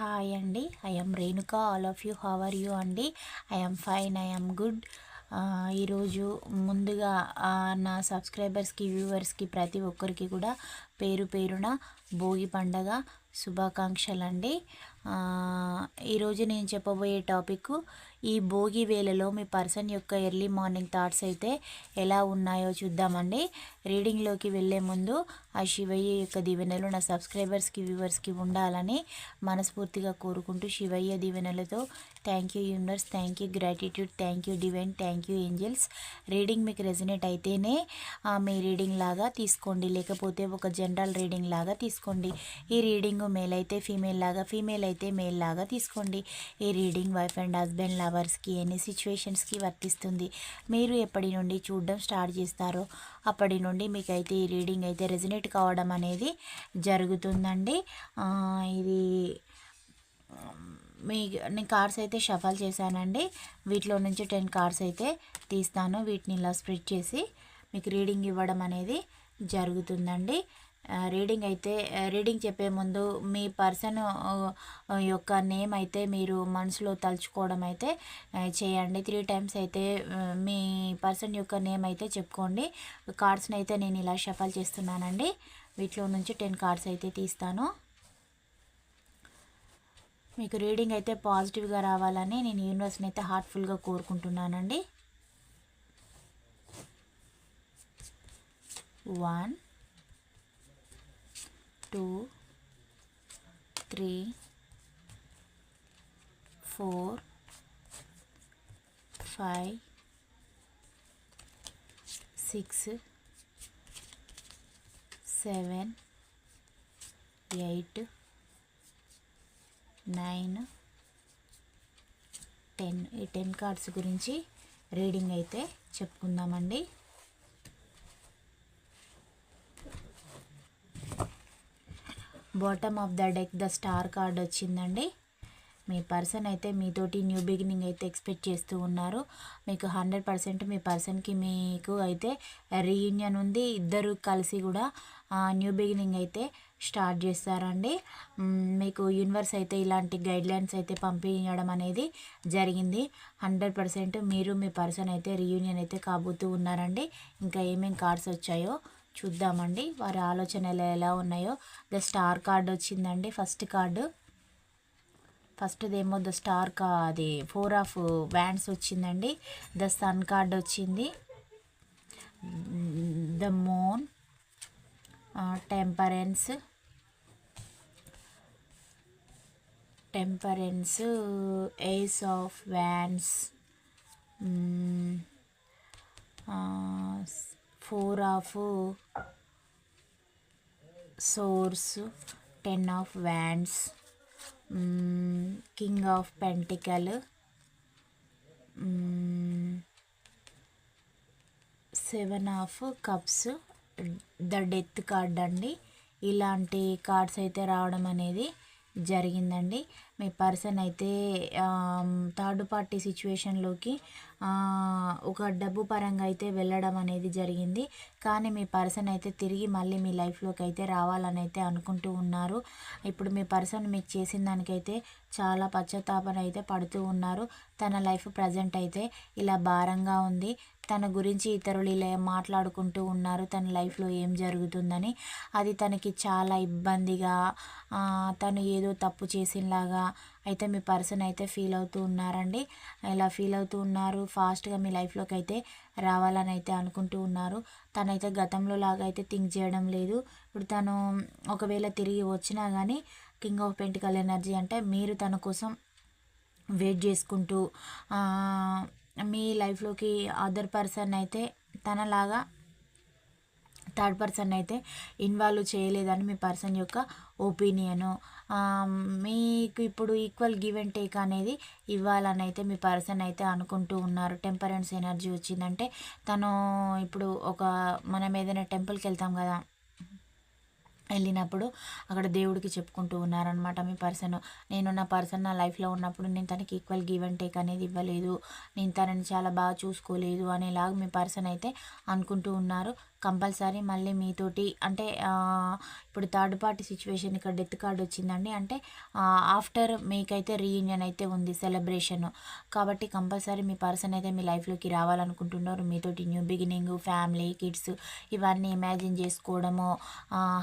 Hi అండి. I am Renuka all of you how are you అండి? I fine I good ఈరోజు ముందుగా నా సబ్స్క్రైబర్స్కి వ్యూవర్స్కి ప్రతి ఒక్కరికి కూడా పేరు పేరున భోగి పండగ శుభాకాంక్షలు అండి ఈరోజు నేను చెప్పబోయే టాపిక్ ఈ భోగి వేళలో మీ పర్సన్ యొక్క ఎర్లీ మార్నింగ్ థాట్స్ అయితే ఎలా ఉన్నాయో చూద్దామండి. రీడింగ్లోకి వెళ్ళే ముందు ఆ శివయ్య యొక్క దీవెనలు నా సబ్స్క్రైబర్స్కి వ్యూవర్స్కి ఉండాలని మనస్ఫూర్తిగా కోరుకుంటూ శివయ్య దీవెనలతో thank you universe thank you gratitude thank you divine thank you angels. Reading మీకు రెజినేట్ అయితేనే మీ రీడింగ్ లాగా తీసుకోండి. లేకపోతే ఒక జనరల్ రీడింగ్ లాగా తీసుకోండి. ఈ రీడింగ్ మేల్ అయితే ఫీమేల్ లాగా ఫీమేల్ అయితే మేల్ లాగా తీసుకోండి. ఈ రీడింగ్ వైఫ్ అండ్ హస్బెండ్ లాగా లవర్స్కి ఎన్ని సిచ్యువేషన్స్కి వర్తిస్తుంది. మీరు ఎప్పటి నుండి చూడడం స్టార్ట్ చేస్తారో అప్పటి నుండి మీకైతే ఈ రీడింగ్ అయితే రెజినేట్ కావడం అనేది జరుగుతుందండి. ఇది మీ నేను కార్డ్స్ అయితే షఫల్ చేశానండి. వీటిలో నుంచి టెన్ కార్డ్స్ అయితే తీస్తాను. వీటిని ఇలా స్ప్రెడ్ చేసి మీకు రీడింగ్ ఇవ్వడం అనేది జరుగుతుందండి. రీడింగ్ అయితే రీడింగ్ చెప్పే ముందు మీ పర్సన్ యొక్క నేమ్ అయితే మీరు మనసులో తలుచుకోవడం అయితే చేయండి. త్రీ టైమ్స్ అయితే మీ పర్సన్ యొక్క నేమ్ అయితే చెప్పుకోండి. కార్డ్స్ని అయితే నేను ఇలా షఫల్ చేస్తున్నానండి. వీటిలో నుంచి టెన్ కార్డ్స్ అయితే తీస్తాను. మీకు రీడింగ్ అయితే పాజిటివ్గా రావాలని నేను యూనివర్స్ని అయితే హార్ట్ఫుల్గా కోరుకుంటున్నానండి. One two three four five six seven eight nine ten. ఈ టెన్ కార్డ్స్ గురించి రీడింగ్ అయితే చెప్పుకుందామండి. Bottom of the deck the star card వచ్చిందండి. మీ పర్సన్ అయితే మీతోటి న్యూ బిగినింగ్ అయితే ఎక్స్పెక్ట్ చేస్తూ ఉన్నారు. మీకు హండ్రెడ్ పర్సెంట్ మీ పర్సన్కి మీకు అయితే రీయూనియన్ ఉంది. ఇద్దరు కలిసి కూడా న్యూ బిగినింగ్ అయితే స్టార్ట్ చేస్తారండి. మీకు యూనివర్స్ అయితే ఇలాంటి గైడ్లైన్స్ అయితే పంపించడం అనేది జరిగింది. హండ్రెడ్ పర్సెంట్ మీరు మీ పర్సన్ అయితే రీయూనియన్ అయితే కాబోతూ ఉన్నారండి. ఇంకా ఏమేమి కార్డ్స్ వచ్చాయో చూద్దామండి. వారి ఆలోచనలు ఎలా ఉన్నాయో. ద స్టార్ కార్డ్ వచ్చిందండి ఫస్ట్ కార్డు. ఫస్ట్దేమో ద స్టార్ కా అది ఫోర్ ఆఫ్ బ్యాండ్స్ వచ్చిందండి. ద సన్ కార్డ్ వచ్చింది. The moon temperance. Temperance ace of wands. Four of swords ten of wands king of pentacle seven of cups the death card అండి. ఇలాంటి cards అయితే రావడం అనేది జరిగిందండి. మీ పర్సన్ అయితే థర్డ్ పార్టీ సిచ్యువేషన్లోకి ఒక డబ్బు పరంగా అయితే వెళ్ళడం అనేది జరిగింది. కానీ మీ పర్సన్ అయితే తిరిగి మళ్ళీ మీ లైఫ్లోకి అయితే రావాలని అయితే అనుకుంటూ ఉన్నారు. ఇప్పుడు మీ పర్సన్ మీకు చేసిన దానికైతే చాలా పశ్చాత్తాపన అయితే పడుతూ ఉన్నారు. తన లైఫ్ ప్రజెంట్ అయితే ఇలా భారంగా ఉంది. తన గురించి ఇతరులు ఇలా మాట్లాడుకుంటూ ఉన్నారు. తన లైఫ్లో ఏం జరుగుతుందని. అది తనకి చాలా ఇబ్బందిగా తను ఏదో తప్పు చేసినలాగా అయితే మీ పర్సన్ అయితే ఫీల్ అవుతూ ఉన్నారండి. ఇలా ఫీల్ అవుతూ ఉన్నారు? ఫాస్ట్గా మీ లైఫ్లోకి అయితే రావాలని అయితే అనుకుంటూ ఉన్నారు. తనైతే గతంలో లాగా అయితే థింక్ చేయడం లేదు. ఇప్పుడు తను ఒకవేళ తిరిగి వచ్చినా కానీ కింగ్ ఆఫ్ పెంటికల్ ఎనర్జీ అంటే మీరు తన కోసం వెయిట్ చేసుకుంటూ మీ లైఫ్లోకి అదర్ పర్సన్ అయితే తనలాగా థర్డ్ పర్సన్ అయితే ఇన్వాల్వ్ చేయలేదని మీ పర్సన్ యొక్క ఒపీనియను మీకు ఇప్పుడు ఈక్వల్ గివ్ అండ్ టేక్ అనేది ఇవ్వాలని అయితే మీ పర్సన్ అయితే అనుకుంటూ ఉన్నారు. టెంపరెన్స్ ఎనర్జీ వచ్చిందంటే తను ఇప్పుడు ఒక మనం ఏదైనా టెంపుల్కి వెళ్తాం కదా వెళ్ళినప్పుడు అక్కడ దేవుడికి చెప్పుకుంటూ ఉన్నారనమాట మీ పర్సన్ నేను నా పర్సన్ నా లైఫ్లో ఉన్నప్పుడు నేను తనకి ఈక్వల్ గివ్ అండ్ టేక్ అనేది ఇవ్వలేదు. నేను తనని చాలా బాగా చూసుకోలేదు అనేలాగా మీ పర్సన్ అయితే అనుకుంటూ ఉన్నారు. కంపల్సరీ మళ్ళీ మీతోటి అంటే ఇప్పుడు థర్డ్ పార్టీ సిచ్యువేషన్ ఇక్కడ డెత్ కార్డ్ వచ్చిందండి. అంటే ఆఫ్టర్ మీకైతే రీయూనియన్ అయితే ఉంది సెలబ్రేషన్. కాబట్టి కంపల్సరీ మీ పర్సన్ అయితే మీ లైఫ్లోకి రావాలనుకుంటున్నారు. మీతోటి న్యూ బిగినింగ్ ఫ్యామిలీ కిడ్స్ ఇవన్నీ ఇమాజిన్ చేసుకోవడము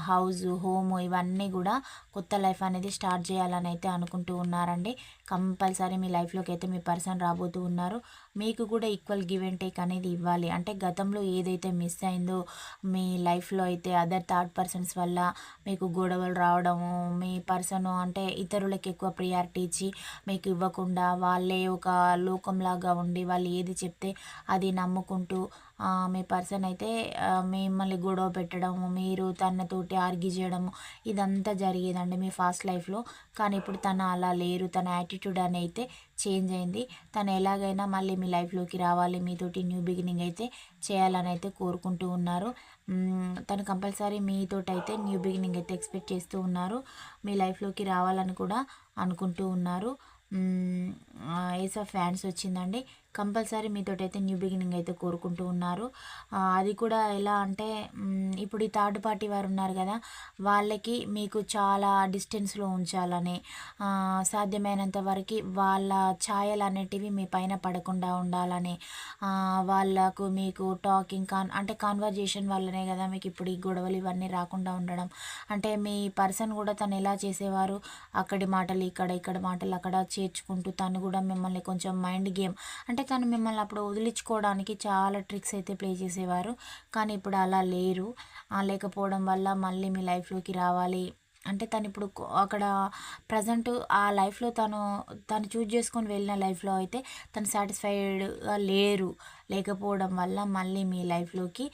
హౌస్ హోమ్ ఇవన్నీ కూడా కొత్త లైఫ్ అనేది స్టార్ట్ చేయాలని అయితే అనుకుంటూ ఉన్నారండి. కంపల్సరీ మీ లైఫ్లోకి అయితే మీ పర్సన్ రాబోతూ ఉన్నారు. మీకు కూడా ఈక్వల్ గివ్ అండ్ టేక్ అనేది ఇవ్వాలి. అంటే గతంలో ఏదైతే మిస్ అయిందో మీ లైఫ్లో అయితే అదర్ థర్డ్ పర్సన్స్ వల్ల మీకు గొడవలు రావడము మీ పర్సన్ అంటే ఇతరులకు ఎక్కువ ప్రియారిటీ ఇచ్చి మీకు ఇవ్వకుండా వాళ్ళే ఒక లోకంలాగా ఉండి వాళ్ళు ఏది చెప్తే అది నమ్ముకుంటూ మీ పర్సన్ అయితే మిమ్మల్ని గొడవ పెట్టడము మీరు తనతోటి ఆర్గ్యూ చేయడము ఇదంతా జరిగేదండి మీ ఫాస్ట్ లైఫ్లో. కానీ ఇప్పుడు తను అలా లేరు తన యాటిట్యూడ్ అని అయితే చేంజ్ అయింది. తను ఎలాగైనా మళ్ళీ మీ లైఫ్లోకి రావాలి మీతోటి న్యూ బిగినింగ్ అయితే చేయాలని అయితే కోరుకుంటూ ఉన్నారు. తను కంపల్సరీ మీతోటి అయితే న్యూ బిగినింగ్ అయితే ఎక్స్పెక్ట్ చేస్తూ ఉన్నారు. మీ లైఫ్లోకి రావాలని కూడా అనుకుంటూ ఉన్నారు. ఏసా ఫ్యాన్స్ వచ్చిందండి. కంపల్సరీ మీతోటైతే న్యూ బిగినింగ్ అయితే కోరుకుంటూ ఉన్నారు. అది కూడా ఎలా అంటే ఇప్పుడు ఈ థర్డ్ పార్టీ వారు ఉన్నారు కదా వాళ్ళకి మీకు చాలా డిస్టెన్స్లో ఉంచాలని సాధ్యమైనంత వరకు వాళ్ళ ఛాయలు అనేటివి మీ పైన పడకుండా ఉండాలని వాళ్ళకు మీకు టాకింగ్ కాన్ అంటే కాన్వర్జేషన్ వల్లనే కదా మీకు ఇప్పుడు ఈ గొడవలు ఇవన్నీ రాకుండా ఉండడం. అంటే మీ పర్సన్ కూడా తను ఎలా చేసేవారు? అక్కడి మాటలు ఇక్కడ ఇక్కడ మాటలు అక్కడ చేర్చుకుంటూ తను కూడా మిమ్మల్ని కొంచెం మైండ్ గేమ్ అంటే తను మిమ్మల్ని అప్పుడు వదిలించుకోవడానికి చాలా ట్రిక్స్ అయితే ప్లే చేసేవారు. కానీ ఇప్పుడు అలా లేరు. లేకపోవడం వల్ల మళ్ళీ మీ లైఫ్లోకి రావాలి. అంటే తను ఇప్పుడు అక్కడ ప్రజెంట్ ఆ లైఫ్లో తను తను చూజ్ చేసుకొని వెళ్ళిన లైఫ్లో అయితే తను సాటిస్ఫైడ్గా లేరు. లేకపోవడం వల్ల మళ్ళీ మీ లైఫ్లోకి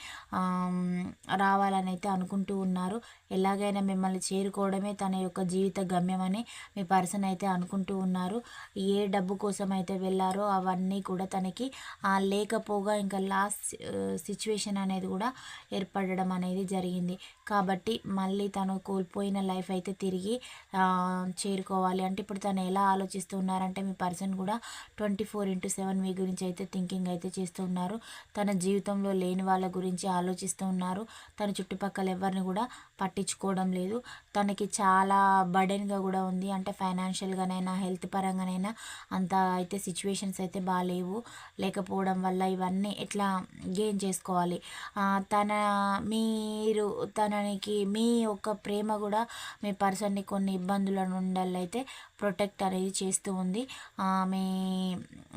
రావాలని అయితే అనుకుంటూ ఉన్నారు. ఎలాగైనా మిమ్మల్ని చేరుకోవడమే తన యొక్క జీవిత గమ్యమని మీ పర్సన్ అయితే అనుకుంటూ ఉన్నారు. ఏ డబ్బు కోసం అయితే వెళ్ళారో అవన్నీ కూడా తనకి లేకపోగా ఇంకా లాస్ట్ సిచ్యువేషన్ అనేది కూడా ఏర్పడడం అనేది జరిగింది. కాబట్టి మళ్ళీ తను కోల్పోయిన లైఫ్ అయితే తిరిగి చేరుకోవాలి. అంటే ఇప్పుడు తను ఎలా ఆలోచిస్తున్నారంటే మీ పర్సన్ కూడా ట్వంటీ ఫోర్ ఇంటూ సెవెన్ మీ గురించి అయితే థింకింగ్ అయితే చేస్తూ ఉన్నారు తన జీవితంలో లేని వాళ్ళ గురించి ఆలోచిస్తూ ఉన్నారు. తన చుట్టుపక్కల ఎవరిని కూడా పట్టించుకోవడం లేదు. తనకి చాలా బర్డెన్గా కూడా ఉంది. అంటే ఫైనాన్షియల్గానైనా హెల్త్ పరంగానైనా అంత అయితే సిచ్యువేషన్స్ అయితే బాగాలేవు లేకపోవడం వల్ల ఇవన్నీ ఎట్లా గెయిన్ చేసుకోవాలి? తన మీరు తనకి మీ యొక్క ప్రేమ కూడా మీ పర్సన్ని కొన్ని ఇబ్బందుల నుండి అయితే ప్రొటెక్ట్ అనేది చేస్తూ ఉంది. మీ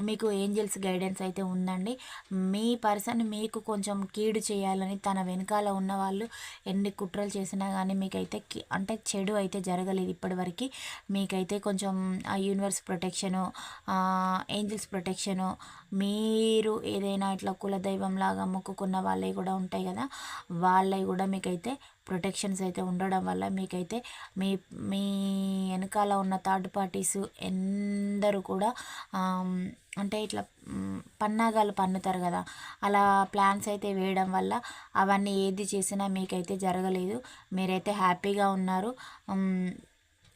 మీకు ఏంజల్స్ గైడెన్స్ అయితే ఉందండి. మీ పర్సన్ మీకు కొంచెం కీడు చేయాలని తన వెనకాల ఉన్న వాళ్ళు ఎన్ని కుట్రలు చేస్తారు చేసినా కానీ మీకైతే అంటే చెడు అయితే జరగలేదు ఇప్పటివరకు. మీకైతే కొంచెం ఆ యూనివర్స్ ప్రొటెక్షను ఏంజిల్స్ ప్రొటెక్షను మీరు ఏదైనా ఇట్లా కులదైవం లాగా మొక్కుకున్న వాళ్ళవి కూడా ఉంటాయి కదా. వాళ్ళవి కూడా మీకైతే ప్రొటెక్షన్స్ అయితే ఉండడం వల్ల మీకైతే మీ మీ వెనకాల ఉన్న థర్డ్ పార్టీస్ ఎందరూ కూడా అంటే ఇట్లా పన్నాగాలు పన్నుతారు కదా అలా ప్లాన్స్ అయితే వేయడం వల్ల అవన్నీ ఏది చేసినా మీకైతే జరగలేదు. మీరైతే హ్యాపీగా ఉన్నారు.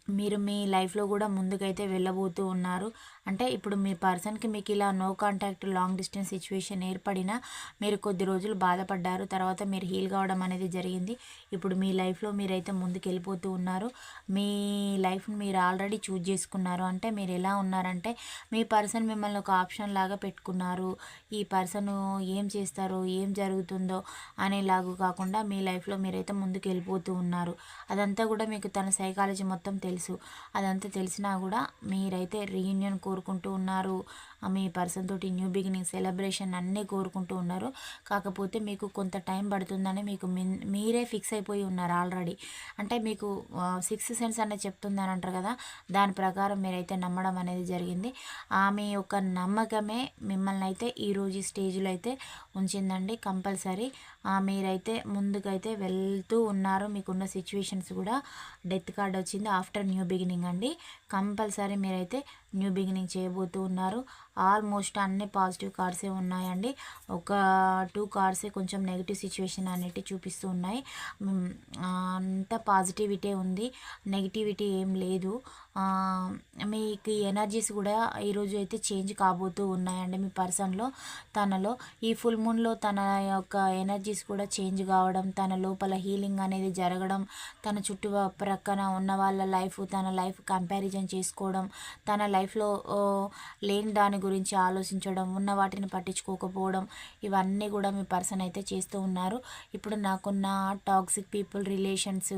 మీరు మీ లైఫ్లో కూడా ముందుకైతే వెళ్ళబోతూ ఉన్నారు. అంటే ఇప్పుడు మీ పర్సన్కి మీకు ఇలా no contact long distance situation ఏర్పడినా మీరు కొద్ది రోజులు బాధపడ్డారు తర్వాత మీరు హీల్ కావడం అనేది జరిగింది. ఇప్పుడు మీ లైఫ్లో మీరైతే ముందుకు వెళ్ళిపోతూ ఉన్నారు. మీ లైఫ్ని మీరు ఆల్రెడీ చూజ్ చేసుకున్నారు. అంటే మీరు ఎలా ఉన్నారంటే మీ పర్సన్ మిమ్మల్ని ఒక ఆప్షన్ లాగా పెట్టుకున్నారు. ఈ పర్సన్ ఏం చేస్తారో ఏం జరుగుతుందో అనేలాగా కాకుండా మీ లైఫ్లో మీరైతే ముందుకు వెళ్ళిపోతూ ఉన్నారు. అదంతా కూడా మీకు తన సైకాలజీ మొత్తం తెలుసు. అదంతా తెలిసినా కూడా మీరైతే రీయూనియన్ కోరుకుంటూ ఉన్నారు. మీ పర్సన్ తోటి న్యూ బిగినింగ్ సెలబ్రేషన్ అన్నీ కోరుకుంటూ ఉన్నారు. కాకపోతే మీకు కొంత టైం పడుతుందని మీకు మీరే ఫిక్స్ అయిపోయి ఉన్నారు ఆల్రెడీ అంటే మీకు సిక్స్ సెన్స్ అనేది చెప్తుందని అంటారు కదా దాని ప్రకారం మీరైతే నమ్మడం అనేది జరిగింది. ఆమె యొక్క నమ్మకమే మిమ్మల్ని అయితే ఈరోజు ఈ స్టేజ్లో అయితే ఉంచిందండి కంపల్సరీ మీరైతే ముందుకైతే వెళ్తూ ఉన్నారు. మీకున్న సిచ్యువేషన్స్ కూడా డెత్ కార్డ్ వచ్చింది ఆఫ్టర్ న్యూ బిగినింగ్ అండి. కంపల్సరీ మీరైతే న్యూ బిగినింగ్ చేయబోతూ ఉన్నారు. ఆల్మోస్ట్ అన్ని పాజిటివ్ కార్డ్సే ఉన్నాయండి. ఒక టూ కార్డ్సే కొంచెం నెగిటివ్ సిచ్యువేషన్ అనేటివి చూపిస్తూ ఉన్నాయి. అంత పాజిటివిటీ ఉంది. నెగిటివిటీ ఏం లేదు. మీకు ఎనర్జీస్ కూడా ఈరోజు అయితే చేంజ్ కాబోతూ ఉన్నాయండి మీ పర్సన్లో తనలో. ఈ ఫుల్ మూన్లో తన యొక్క ఎనర్జీస్ కూడా చేంజ్ కావడం తన లోపల హీలింగ్ అనేది జరగడం తన చుట్టూ ప్రక్కన ఉన్న వాళ్ళ లైఫ్ తన లైఫ్ కంపారిజన్ చేసుకోవడం తన లైఫ్లో లేని దాని గురించి ఆలోచించడం ఉన్న వాటిని పట్టించుకోకపోవడం ఇవన్నీ కూడా మీ పర్సన్ అయితే చేస్తూ ఉన్నారు. ఇప్పుడు నాకున్న toxic people relations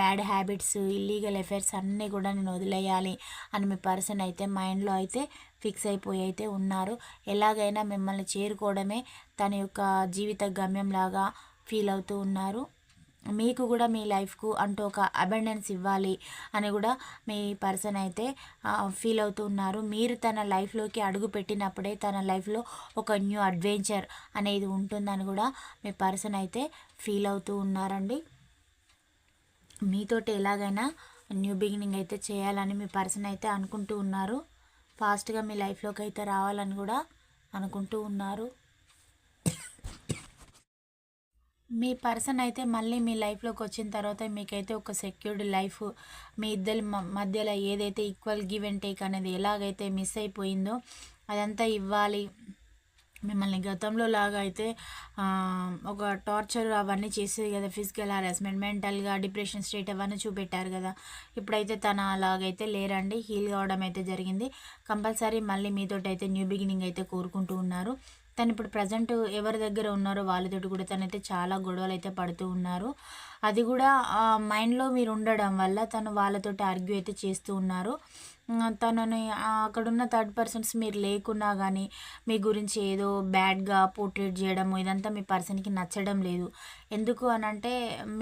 bad habits illegal affairs అన్నీ కూడా నేను వదిలేయాలి అని మీ పర్సన్ అయితే మైండ్లో అయితే ఫిక్స్ అయిపోయి అయితే ఉన్నారు. ఎలాగైనా మిమ్మల్ని చేరుకోవడమే తన యొక్క జీవిత గమ్యంలాగా ఫీల్ అవుతూ ఉన్నారు. మీకు కూడా మీ లైఫ్కు అంటూ ఒక అబెండెన్స్ ఇవ్వాలి అని కూడా మీ పర్సన్ అయితే ఫీల్ అవుతూ ఉన్నారు. మీరు తన లైఫ్లోకి అడుగు పెట్టినప్పుడే తన లైఫ్లో ఒక న్యూ అడ్వెంచర్ అనేది ఉంటుందని కూడా మీ పర్సన్ అయితే ఫీల్ అవుతూ ఉన్నారండి. మీతోటి ఎలాగైనా న్యూ బిగినింగ్ అయితే చేయాలని మీ పర్సన్ అయితే అనుకుంటూ ఉన్నారు. ఫాస్ట్గా మీ లైఫ్లోకి అయితే రావాలని కూడా అనుకుంటూ ఉన్నారు. మీ పర్సన్ అయితే మళ్ళీ మీ లైఫ్లోకి వచ్చిన తర్వాత మీకైతే ఒక సెక్యూర్డ్ లైఫ్ మీ ఇద్దరి మ- మధ్యలో ఏదైతే ఈక్వల్ గివ్ అండ్ టేక్ అనేది ఎలాగైతే మిస్ అయిపోయిందో అదంతా ఇవ్వాలి. మిమ్మల్ని గతంలో లాగా అయితే ఒక టార్చర్ అవన్నీ చేసేది కదా ఫిజికల్ హరాస్మెంట్ మెంటల్గా డిప్రెషన్ స్టేట్ అవన్నీ చూపెట్టారు కదా. ఇప్పుడైతే తన అలాగైతే లేరండి. హీల్ కావడం అయితే జరిగింది. కంపల్సరీ మళ్ళీ మీతోటి అయితే న్యూ బిగినింగ్ అయితే కోరుకుంటూ ఉన్నారు. తను ఇప్పుడు ప్రజెంట్ ఎవరి దగ్గర ఉన్నారో వాళ్ళతోటి కూడా తనైతే చాలా గొడవలు అయితే పడుతూ ఉన్నారు. అది కూడా మైండ్లో మీరు ఉండడం వల్ల తను వాళ్ళతోటి ఆర్గ్యూ అయితే చేస్తూ ఉన్నారు. తనని అక్కడున్న థర్డ్ పర్సన్స్ మీరు లేకున్నా కానీ మీ గురించి ఏదో బ్యాడ్గా పోర్ట్రేట్ చేయడము ఇదంతా మీ పర్సన్కి నచ్చడం లేదు. ఎందుకు అని అంటే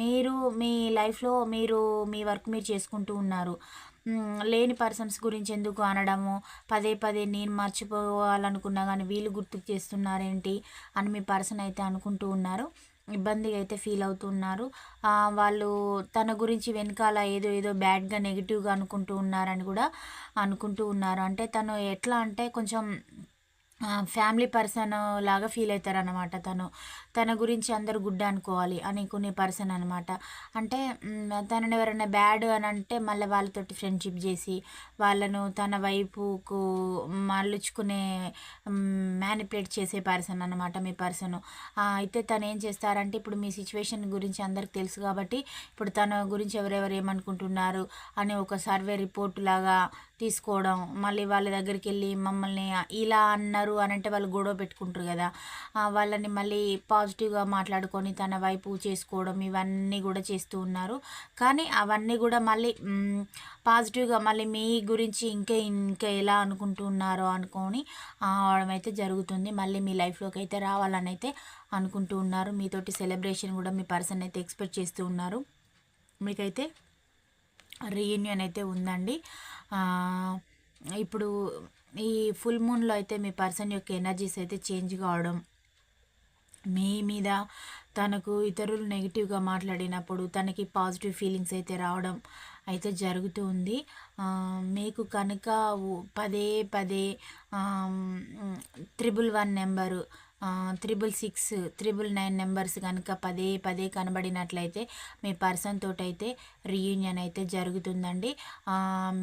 మీరు మీ లైఫ్లో మీరు మీ వర్క్ మీరు చేసుకుంటూ ఉన్నారు. లేని పర్సన్స్ గురించి ఎందుకు అనడము? పదే పదే నేను మర్చిపోవాలనుకున్నా కానీ వీళ్ళు గుర్తుకు చేస్తున్నారేంటి అని మీ పర్సన్ అయితే అనుకుంటూ ఉన్నారు. ఇబ్బందిగా అయితే ఫీల్ అవుతున్నారు. వాళ్ళు తన గురించి వెనకాల ఏదో ఏదో బ్యాడ్గా నెగిటివ్గా అనుకుంటూ ఉన్నారని కూడా అనుకుంటూ ఉన్నారు. అంటే తను ఎట్లా అంటే కొంచెం ఫ్యామిలీ పర్సన్ లాగా ఫీల్ అవుతారు అనమాట తను. తన గురించి అందరూ గుడ్ అనుకోవాలి అనుకునే పర్సన్ అనమాట అంటే తనని ఎవరైనా బ్యాడ్ అని అంటే మళ్ళీ వాళ్ళతోటి ఫ్రెండ్షిప్ చేసి వాళ్ళను తన వైపుకు మళ్ళుచుకునే మ్యానిపులేట్ చేసే పర్సన్ అనమాట మీ పర్సన్. అయితే తను ఏం చేస్తారంటే ఇప్పుడు మీ సిచ్యువేషన్ గురించి అందరికి తెలుసు కాబట్టి ఇప్పుడు తన గురించి ఎవరెవరు ఏమనుకుంటున్నారు అని ఒక సర్వే రిపోర్ట్ లాగా తీసుకోవడం మళ్ళీ వాళ్ళ దగ్గరికి వెళ్ళి మమ్మల్ని ఇలా అన్నారు అని అంటే వాళ్ళు గొడవ పెట్టుకుంటారు కదా. వాళ్ళని మళ్ళీ పాజిటివ్గా మాట్లాడుకొని తన వైపు చేసుకోవడం ఇవన్నీ కూడా చేస్తూ ఉన్నారు. కానీ అవన్నీ కూడా మళ్ళీ పాజిటివ్గా మళ్ళీ మీ గురించి ఇంకా ఇంకా ఎలా అనుకుంటున్నారో అనుకొని అవడం అయితే జరుగుతుంది. మళ్ళీ మీ లైఫ్లోకి అయితే రావాలని అయితే అనుకుంటూ ఉన్నారు. మీతోటి సెలబ్రేషన్ కూడా మీ పర్సన్ అయితే ఎక్స్పెక్ట్ చేస్తూ ఉన్నారు. మీకైతే రీయూనియన్ అయితే ఉందండి. ఇప్పుడు ఈ ఫుల్ మూన్లో అయితే మీ పర్సన్ యొక్క ఎనర్జీస్ అయితే చేంజ్ కావడం మీ మీద తనకు ఇతరులు నెగిటివ్గా మాట్లాడినప్పుడు తనకి పాజిటివ్ ఫీలింగ్స్ అయితే రావడం అయితే జరుగుతూ ఉంది. మీకు కనుక పదే పదే triple one number triple six triple nine numbers కనుక పదే పదే కనబడినట్లయితే మీ పర్సన్ తోటి అయితే రీయూనియన్ అయితే జరుగుతుందండి.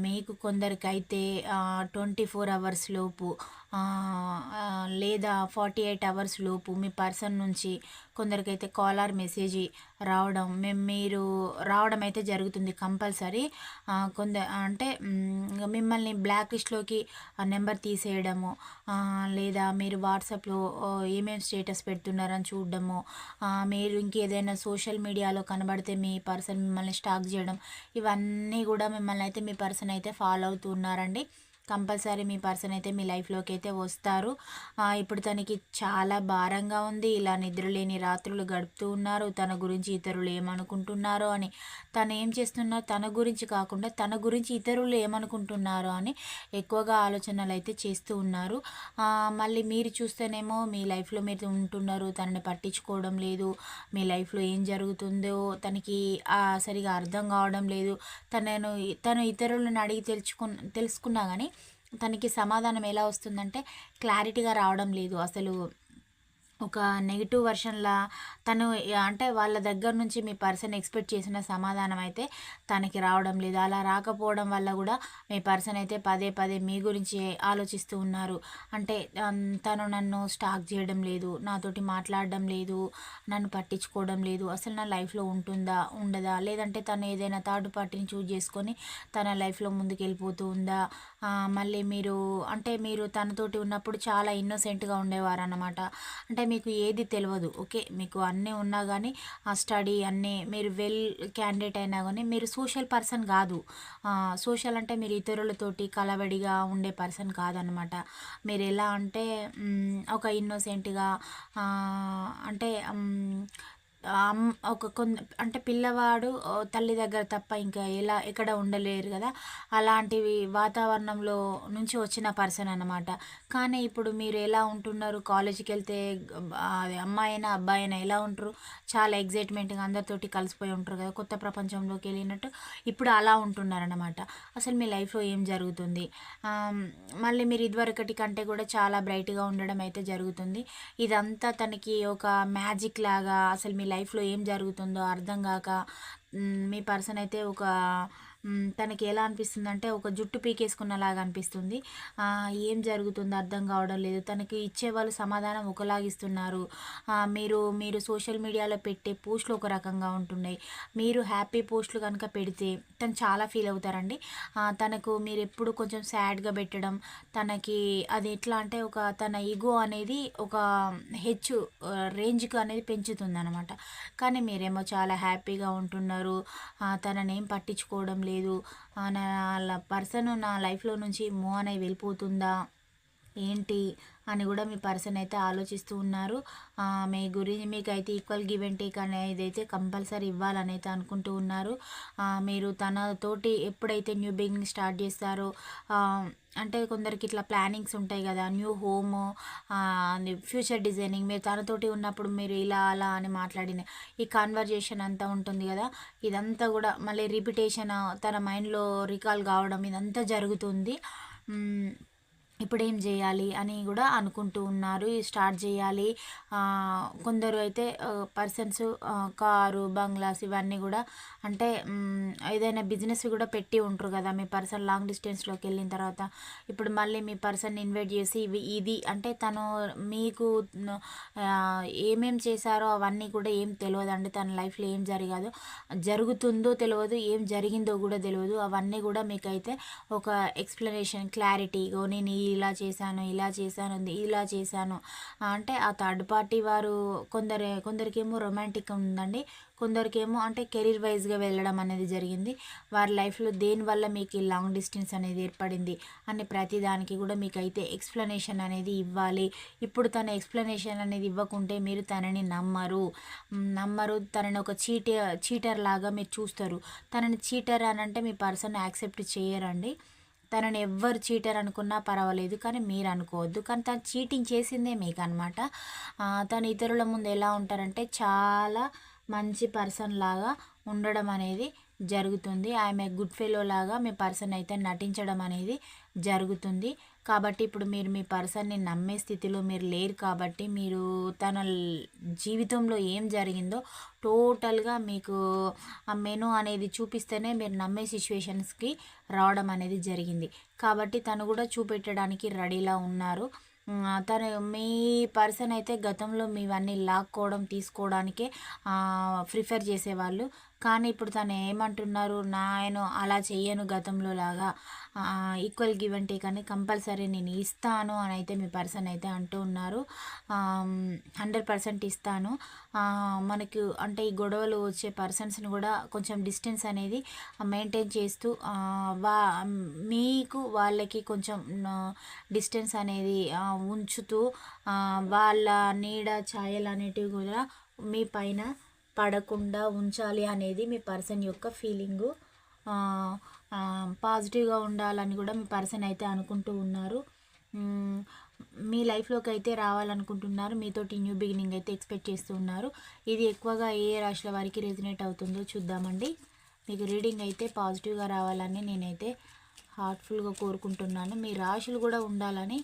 మీకు కొందరికైతే ట్వంటీ ఫోర్ అవర్స్ లోపు లేదా ఫార్టీ ఎయిట్ అవర్స్ లోపు మీ పర్సన్ నుంచి కొందరికైతే కాలర్ మెసేజ్ రావడం మేము మీరు రావడం అయితే జరుగుతుంది కంపల్సరీ. కొంద అంటే మిమ్మల్ని బ్లాక్ లిస్ట్లోకి నెంబర్ తీసేయడము లేదా మీరు వాట్సాప్లో ఏమేమి స్టేటస్ పెడుతున్నారని చూడడము మీరు ఇంకేదైనా సోషల్ మీడియాలో కనబడితే మీ పర్సన్ మిమ్మల్ని స్టాక్ చేయడం ఇవన్నీ కూడా మిమ్మల్ని అయితే మీ పర్సన్ అయితే ఫాలో అవుతున్నారండి కంపల్సరీ మీ పర్సన్ అయితే మీ లైఫ్లోకి అయితే వస్తారు. ఇప్పుడు తనకి చాలా భారంగా ఉంది. ఇలా నిద్రలేని రాత్రులు గడుపుతూ ఉన్నారు. తన గురించి ఇతరులు ఏమనుకుంటున్నారో అని. తను ఏం చేస్తున్నారో తన గురించి కాకుండా తన గురించి ఇతరులు ఏమనుకుంటున్నారో అని ఎక్కువగా ఆలోచనలు అయితే చేస్తూ ఉన్నారు. మళ్ళీ మీరు చూస్తేనేమో మీ లైఫ్లో మీరు ఉంటున్నారు. తనని పట్టించుకోవడం లేదు. మీ లైఫ్లో ఏం జరుగుతుందో తనకి సరిగా అర్థం కావడం లేదు. తనను తను ఇతరులను అడిగి తెలుసుకు తెలుసుకున్నా కానీ తనకి సమాధానం ఎలా వస్తుందంటే క్లారిటీగా రావడం లేదు. అసలు ఒక నెగిటివ్ వర్షన్లా తను అంటే వాళ్ళ దగ్గర నుంచి మీ పర్సన్ ఎక్స్పెక్ట్ చేసిన సమాధానం అయితే తనకి రావడం లేదు. అలా రాకపోవడం వల్ల కూడా మీ పర్సన్ అయితే పదే పదే మీ గురించి ఆలోచిస్తూ ఉన్నారు. అంటే తను నన్ను స్టాక్ చేయడం లేదు నాతోటి మాట్లాడడం లేదు నన్ను పట్టించుకోవడం లేదు. అసలు నా లైఫ్లో ఉంటుందా ఉండదా? లేదంటే తను ఏదైనా థర్డ్ పార్టీని చూజ్ చేసుకొని తన లైఫ్లో ముందుకు వెళ్ళిపోతూ ఉందా? మళ్ళీ మీరు అంటే మీరు తనతోటి ఉన్నప్పుడు చాలా ఇన్నోసెంట్గా ఉండేవారు అన్నమాట అంటే మీకు ఏది తెలియదు ఓకే? మీకు అన్నీ ఉన్నా కానీ ఆ స్టడీ అన్నీ మీరు వెల్ క్యాండిడేట్ అయినా కానీ మీరు సోషల్ పర్సన్ కాదు. సోషల్ అంటే మీరు ఇతరులతోటి కలబడిగా ఉండే పర్సన్ కాదనమాట మీరు ఎలా అంటే ఒక ఇన్నోసెంట్గా అంటే ఒక కొన్ అంటే పిల్లవాడు తల్లి దగ్గర తప్ప ఇంకా ఎలా ఎక్కడ ఉండలేరు కదా. అలాంటివి వాతావరణంలో నుంచి వచ్చిన పర్సన్ అనమాట కానీ ఇప్పుడు మీరు ఎలా ఉంటున్నారు? కాలేజీకి వెళ్తే అమ్మాయి అయినా అబ్బాయి అయినా ఎలా ఉంటారు? చాలా ఎగ్జైట్మెంట్గా అందరితోటి కలిసిపోయి ఉంటారు కదా. కొత్త ప్రపంచంలోకి వెళ్ళినట్టు ఇప్పుడు అలా ఉంటున్నారనమాట అసలు మీ లైఫ్లో ఏం జరుగుతుంది? మళ్ళీ మీరు ఇదివరకటి కంటే కూడా చాలా బ్రైట్గా ఉండడం అయితే జరుగుతుంది. ఇదంతా తనకి ఒక మ్యాజిక్ లాగా అసలు మీ లైఫ్ లైఫ్లో ఏం జరుగుతుందో అర్థం కాక మీ పర్సన్ అయితే ఒక తనకి ఎలా అనిపిస్తుంది అంటే ఒక జుట్టు పీకేసుకున్నలాగా అనిపిస్తుంది. ఏం జరుగుతుందో అర్థం కావడం లేదు. తనకి ఇచ్చేవాళ్ళు సమాధానం ఒకలాగిస్తున్నారు. మీరు మీరు సోషల్ మీడియాలో పెట్టే పోస్టులు ఒక రకంగా ఉంటున్నాయి. మీరు హ్యాపీ పోస్టులు కనుక పెడితే తను చాలా ఫీల్ అవుతారండి. తనకు మీరు ఎప్పుడు కొంచెం సాడ్గా పెట్టడం తనకి అది ఎట్లా అంటే ఒక తన ఈగో అనేది ఒక హెచ్చు రేంజ్కి అనేది పెంచుతుంది అనమాట కానీ మీరేమో చాలా హ్యాపీగా ఉంటున్నారు. తననేం పట్టించుకోవడం లేదు. లేదు. నా పర్సన్ నా లైఫ్లో నుంచి మూవ్ అని వెళ్ళిపోతుందా? ఏంటి? అని కూడా మీ పర్సన్ అయితే ఆలోచిస్తూ ఉన్నారు. మీ గురించి మీకు అయితే ఈక్వల్ గివ్ అండ్ టేక్ అనేది అయితే కంపల్సరీ ఇవ్వాలని అయితే అనుకుంటూ ఉన్నారు. మీరు తనతోటి ఎప్పుడైతే న్యూ బిగినింగ్ స్టార్ట్ చేస్తారో అంటే కొందరికి ఇట్లా ప్లానింగ్స్ ఉంటాయి కదా న్యూ హోమ్ ఫ్యూచర్ డిజైనింగ్ మీరు తనతోటి ఉన్నప్పుడు మీరు ఇలా అలా అని మాట్లాడిన ఈ కాన్వర్జేషన్ అంతా ఉంటుంది కదా ఇదంతా కూడా మళ్ళీ రిపిటేషన్ తన మైండ్లో రికాల్ కావడం ఇదంతా జరుగుతుంది. ఇప్పుడు ఏం చేయాలి అని కూడా అనుకుంటూ ఉన్నారు. స్టార్ట్ చేయాలి కొందరు అయితే పర్సన్స్ కారు బంగ్లాస్ ఇవన్నీ కూడా అంటే ఏదైనా బిజినెస్ కూడా పెట్టి ఉంటారు కదా మీ పర్సన్ లాంగ్ డిస్టెన్స్లోకి వెళ్ళిన తర్వాత. ఇప్పుడు మళ్ళీ మీ పర్సన్ ఇన్వైట్ చేసి ఇవి ఇది అంటే తను మీకు ఏమేం చేశారో అవన్నీ కూడా ఏం తెలియదు అండి తన లైఫ్లో ఏం జరగదు జరుగుతుందో తెలియదు ఏం జరిగిందో కూడా తెలియదు అవన్నీ కూడా మీకైతే ఒక ఎక్స్ప్లెనేషన్ క్లారిటీ నేను ఇలా చేశాను ఇలా చేశాను ఇలా చేశాను. అంటే ఆ థర్డ్ పార్టీ వారు కొందరు కొందరికేమో రొమాంటిక్ ఉందండి. కొందరికేమో అంటే కెరీర్ వైజ్గా వెళ్ళడం అనేది జరిగింది. వారి లైఫ్లో దేనివల్ల మీకు లాంగ్ డిస్టెన్స్ అనేది ఏర్పడింది అని ప్రతిదానికి కూడా మీకు అయితే ఎక్స్ప్లెనేషన్ అనేది ఇవ్వాలి. ఇప్పుడు తన ఎక్స్ప్లెనేషన్ అనేది ఇవ్వకుంటే మీరు తనని నమ్మరు. నమ్మరు. తనని ఒక చీట చీటర్ లాగా మీరు చూస్తారు. తనని చీటర్ అని అంటే మీ పర్సన్ యాక్సెప్ట్ చేయరండి. తనని ఎవ్వరు చీటర్ అనుకున్నా పర్వాలేదు కానీ మీరు అనుకోవద్దు కానీ తను చీటింగ్ చేసిందే మీకు అనమాట తను ఇతరుల ముందు ఎలా ఉంటారంటే చాలా మంచి పర్సన్ లాగా ఉండడం అనేది జరుగుతుంది. ఆమె గుడ్ ఫెలో లాగా మీ పర్సన్ అయితే నటించడం అనేది జరుగుతుంది. కాబట్టి ఇప్పుడు మీరు మీ పర్సన్ని నమ్మే స్థితిలో మీరు లేరు కాబట్టి మీరు తన జీవితంలో ఏం జరిగిందో టోటల్గా మీకు ఆ మెను అనేది చూపిస్తేనే మీరు నమ్మే సిచ్యువేషన్స్కి రావడం అనేది జరిగింది. కాబట్టి తను కూడా చూపెట్టడానికి రెడీలా ఉన్నారు. తను మీ పర్సన్ అయితే గతంలో మీవన్నీ లాక్కోవడం తీసుకోవడానికే ప్రిఫర్ చేసేవాళ్ళు. కానీ ఇప్పుడు తను ఏమంటున్నారు నేను అలా చేయను గతంలో లాగా. ఈక్వల్ గివ్ అండ్ టేక్ అని కంపల్సరీ నేను ఇస్తాను అని అయితే మీ పర్సన్ అయితే అంటూ ఉన్నారు. హండ్రెడ్ పర్సెంట్ ఇస్తాను. మనకు అంటే ఈ గొడవలు వచ్చే పర్సన్స్ని కూడా కొంచెం డిస్టెన్స్ అనేది మెయింటైన్ చేస్తూ వా మీకు వాళ్ళకి కొంచెం డిస్టెన్స్ అనేది ఉంచుతూ వాళ్ళ నీడ ఛాయలు అనేటివి కూడా మీ పైన పడకుండా ఉంచాలి అనేది మీ పర్సన్ యొక్క ఫీలింగు పాజిటివ్గా ఉండాలని కూడా మీ పర్సన్ అయితే అనుకుంటూ ఉన్నారు. మీ లైఫ్లోకి అయితే రావాలనుకుంటున్నారు. మీతోటి న్యూ బిగినింగ్ అయితే ఎక్స్పెక్ట్ చేస్తూ ఉన్నారు. ఇది ఎక్కువగా ఏ రాశుల వారికి రెజినేట్ అవుతుందో చూద్దామండి. మీకు రీడింగ్ అయితే పాజిటివ్గా రావాలని నేనైతే హార్ట్ఫుల్గా కోరుకుంటున్నాను. మీ రాశులు కూడా ఉండాలని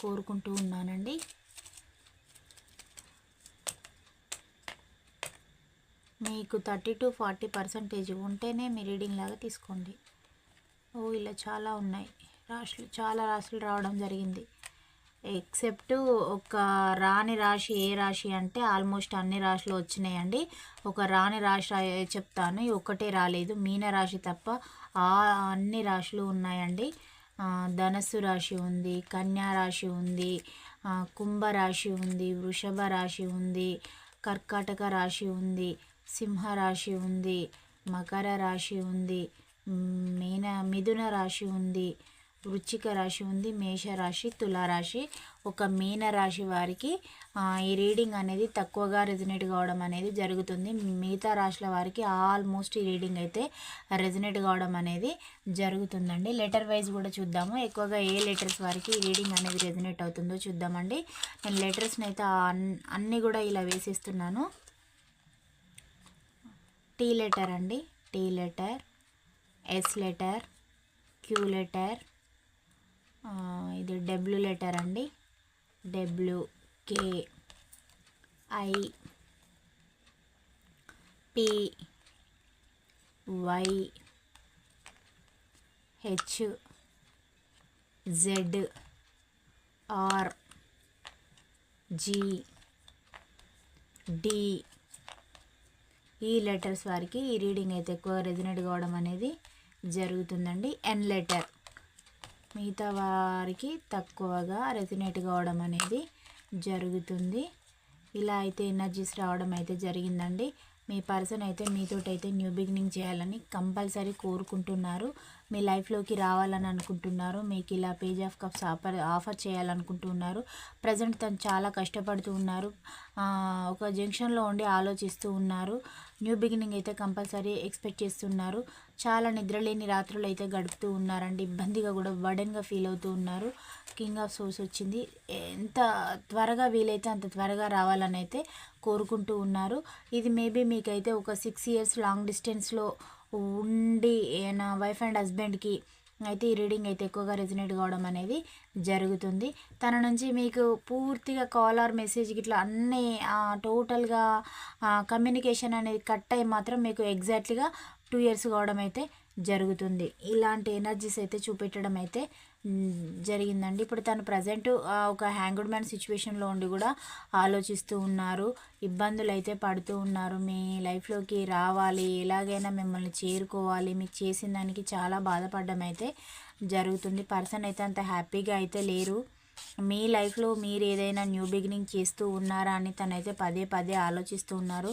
కోరుకుంటూ ఉన్నానండి. మీకు థర్టీ టు ఫార్టీ పర్సంటేజ్ ఉంటేనే మీ రీడింగ్ లాగా తీసుకోండి. ఓ ఇలా చాలా ఉన్నాయి. రాశులు చాలా రాశులు రావడం జరిగింది. ఎక్సెప్ట్ ఒక రాని రాశి ఏ రాశి అంటే ఆల్మోస్ట్ అన్ని రాశులు వచ్చినాయండి. ఒక రాని రాశి రా- చెప్తాను ఒకటే ఒక్కటే రాలేదు. మీన రాశి తప్ప ఆ అన్ని రాశులు ఉన్నాయండి. ధనస్సు రాశి ఉంది కన్యా రాశి ఉంది కుంభరాశి కుంభ రాశి ఉంది వృషభ రాశి ఉంది కర్కాటక రాశి ఉంది సింహ రాశి ఉంది మకర రాశి ఉంది మీన మిథున రాశి ఉంది వృచ్చిక రాశి ఉంది మేషరాశి తులారాశి ఒక మీన రాశి వారికి ఈ రీడింగ్ అనేది తక్కువగా రెజినేట్ కావడం అనేది జరుగుతుంది. మిగతా రాశుల వారికి ఆల్మోస్ట్ ఈ రీడింగ్ అయితే రెజినేట్ కావడం అనేది జరుగుతుందండి. లెటర్ వైజ్ కూడా చూద్దాము. ఎక్కువగా ఏ లెటర్స్ వారికి ఈ రీడింగ్ అనేది రెజినేట్ అవుతుందో చూద్దామండి. నేను లెటర్స్ని అయితే అన్- అన్నీ కూడా ఇలా వేసిస్తున్నాను. టీ లెటర్ అండి. T letter. S letter Q letter ఇది డబ్ల్యూ లెటర్ అండి. W K I P Y H Z R G D ఈ లెటర్స్ వారికి ఈ రీడింగ్ అయితే ఎక్కువ రెజినేట్ కావడం అనేది జరుగుతుందండి. ఎన్ లెటర్ మిగతా వారికి తక్కువగా రెసినేట్ కావడం అనేది జరుగుతుంది. ఇలా అయితే ఎనర్జీస్ రావడం అయితే జరిగిందండి. మీ పర్సన్ అయితే మీతోటైతే న్యూ బిగినింగ్ చేయాలని కంపల్సరీ కోరుకుంటున్నారు. మీ లైఫ్లోకి రావాలని అనుకుంటున్నారు మీకు ఇలా page of cups offer offer చేయాలనుకుంటున్నారు ప్రజెంట్ తను చాలా కష్టపడుతూ ఉన్నారు. ఒక జంక్షన్లో ఉండి ఆలోచిస్తూ ఉన్నారు. న్యూ బిగినింగ్ అయితే కంపల్సరీ ఎక్స్పెక్ట్ చేస్తున్నారు చాలా నిద్రలేని రాత్రులు అయితే గడుపుతూ ఉన్నారండి. ఇబ్బందిగా కూడా బర్డెన్గా ఫీల్ అవుతూ ఉన్నారు. కింగ్ ఆఫ్ సోర్స్ వచ్చింది. ఎంత త్వరగా వీలైతే అంత త్వరగా రావాలని అయితే కోరుకుంటూ ఉన్నారు. ఇది మేబీ మీకైతే ఒక సిక్స్ ఇయర్స్ లాంగ్ డిస్టెన్స్లో ఉండి నా వైఫ్ అండ్ హస్బెండ్కి అయితే ఈ రీడింగ్ అయితే ఎక్కువగా రెజినేట్ కావడం అనేది జరుగుతుంది. తన నుంచి మీకు పూర్తిగా కాల్ ఆర్ మెసేజ్ ఇట్లా అన్నీ టోటల్గా కమ్యూనికేషన్ అనేది కట్ అయి మాత్రం మీకు ఎగ్జాక్ట్లీగా టూ ఇయర్స్ కావడం అయితే జరుగుతుంది. ఇలాంటి ఎనర్జీస్ అయితే చూపెట్టడం అయితే జరిగిందండి. ఇప్పుడు తను ప్రజెంట్ ఒక హ్యాంగ్డ్ మ్యాన్ సిచ్యువేషన్లో ఉండి కూడా ఆలోచిస్తూ ఉన్నారు. ఇబ్బందులు అయితే పడుతూ ఉన్నారు. మీ లైఫ్లోకి రావాలి. ఎలాగైనా మిమ్మల్ని చేరుకోవాలి. మీకు చేసిన దానికి చాలా బాధపడడం అయితే జరుగుతుంది. పర్సన్ అయితే అంత హ్యాపీగా అయితే లేరు. మీ లైఫ్లో మీరు ఏదైనా న్యూ బిగినింగ్ చేస్తూ ఉన్నారా అని తనైతే పదే పదే ఆలోచిస్తూ ఉన్నారు.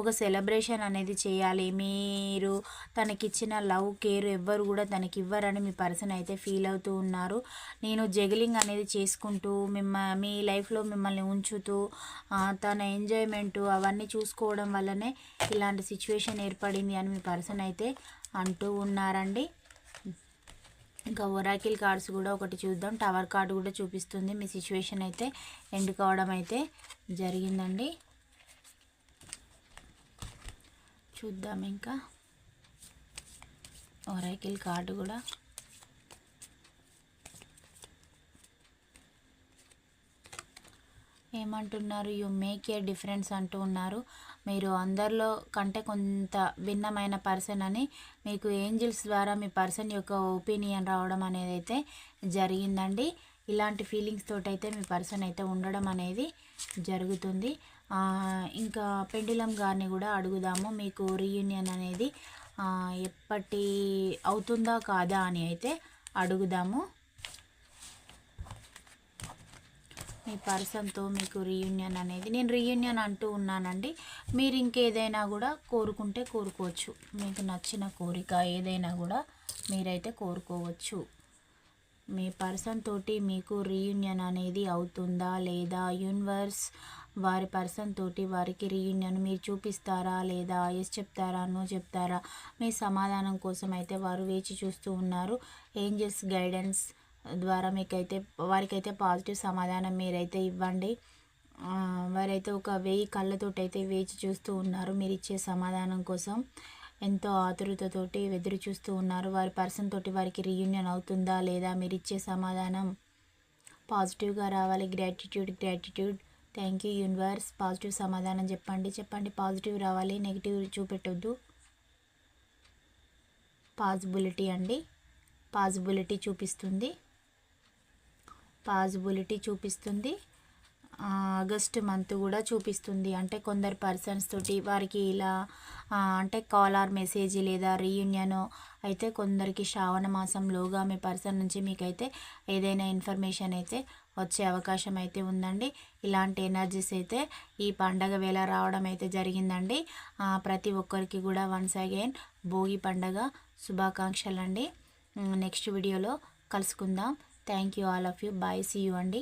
ఒక సెలబ్రేషన్ అనేది చేయాలి. మీరు తనకిచ్చిన లవ్ కేర్ ఎవ్వరు కూడా తనకి ఇవ్వరని మీ పర్సన్ అయితే ఫీల్ అవుతూ ఉన్నారు. నేను జగిలింగ్ అనేది చేసుకుంటూ మిమ్మ మీ లైఫ్లో మిమ్మల్ని ఉంచుతూ తన ఎంజాయ్మెంట్ అవన్నీ చూసుకోవడం వల్లనే ఇలాంటి సిచ్యువేషన్ ఏర్పడింది అని మీ పర్సన్ అయితే అంటూ ఉన్నారండి. ఇంకా ఒరాకిల్ కార్డ్స్ కూడా ఒకటి చూద్దాం. టవర్ కార్డు కూడా చూపిస్తుంది. మీ సిచ్యువేషన్ అయితే ఎండ్ కావడం అయితే జరిగిందండి. చూద్దాం ఇంకా. ఒరాకిల్ కార్డు కూడా. ఏమంటున్నారు? యు మేక్ ఏ డిఫరెన్స్ అంటూ ఉన్నారు. మీరు అందరిలో కంటే కొంత భిన్నమైన పర్సన్ అని మీకు ఏంజిల్స్ ద్వారా మీ పర్సన్ యొక్క ఒపీనియన్ రావడం అనేది అయితే జరిగిందండి. ఇలాంటి ఫీలింగ్స్ తోటైతే మీ పర్సన్ అయితే ఉండడం అనేది జరుగుతుంది. ఇంకా పెండిలం గారిని కూడా అడుగుదాము. మీకు రీయూనియన్ అనేది ఎప్పటి అవుతుందా కాదా అని అయితే అడుగుదాము. మీ పర్సన్తో మీకు రీయూనియన్ అనేది నేను రీయూనియన్ అంటూ ఉన్నానండి. మీరు ఇంకేదైనా కూడా కోరుకుంటే కోరుకోవచ్చు. మీకు నచ్చిన కోరిక ఏదైనా కూడా మీరైతే కోరుకోవచ్చు. మీ పర్సన్ తోటి మీకు రీయూనియన్ అనేది అవుతుందా లేదా? యూనివర్స్ వారి పర్సన్ తోటి వారికి రీయూనియన్ మీరు చూపిస్తారా లేదా? ఎస్ చెప్తారా? నో చెప్తారా? మీ సమాధానం కోసం అయితే వారు వేచి చూస్తూ ఉన్నారు. ఏంజల్స్ గైడెన్స్ ద్వారా మీకైతే వారికైతే పాజిటివ్ సమాధానం మీరైతే ఇవ్వండి. వారైతే ఒక వెయ్యి కళ్ళతోటి అయితే వేచి చూస్తూ ఉన్నారు మీరు ఇచ్చే సమాధానం కోసం. ఎంతో ఆతురతతోటి ఎదురు చూస్తూ ఉన్నారు. వారి పర్సన్ తోటి వారికి రీయూనియన్ అవుతుందా లేదా మీరు ఇచ్చే సమాధానం? పాజిటివ్గా రావాలి. Gratitude gratitude. Thank you universe. Positive సమాధానం చెప్పండి. చెప్పండి. పాజిటివ్ రావాలి. నెగిటివ్ చూపెట్టొద్దు. పాజిబిలిటీ అండి. పాజిబిలిటీ చూపిస్తుంది. పాజిబిలిటీ చూపిస్తుంది. ఆగస్ట్ మంత్ కూడా చూపిస్తుంది. అంటే కొందరు పర్సన్స్ తోటి వారికి ఇలా అంటే కాల్ ఆర్ మెసేజ్ లేదా రీయూనియన్ అయితే కొందరికి శ్రావణ మాసంలోగా మీ పర్సన్ నుంచి మీకైతే ఏదైనా ఇన్ఫర్మేషన్ అయితే వచ్చే అవకాశం అయితే ఉందండి. ఇలాంటి ఎనర్జీస్ అయితే ఈ పండగ వేళ రావడం అయితే జరిగిందండి. ప్రతి ఒక్కరికి కూడా వన్స్ అగైన్ భోగి పండగ శుభాకాంక్షలు అండి నెక్స్ట్ వీడియోలో కలుసుకుందాం. Thank you all of you. Bye see you అండి.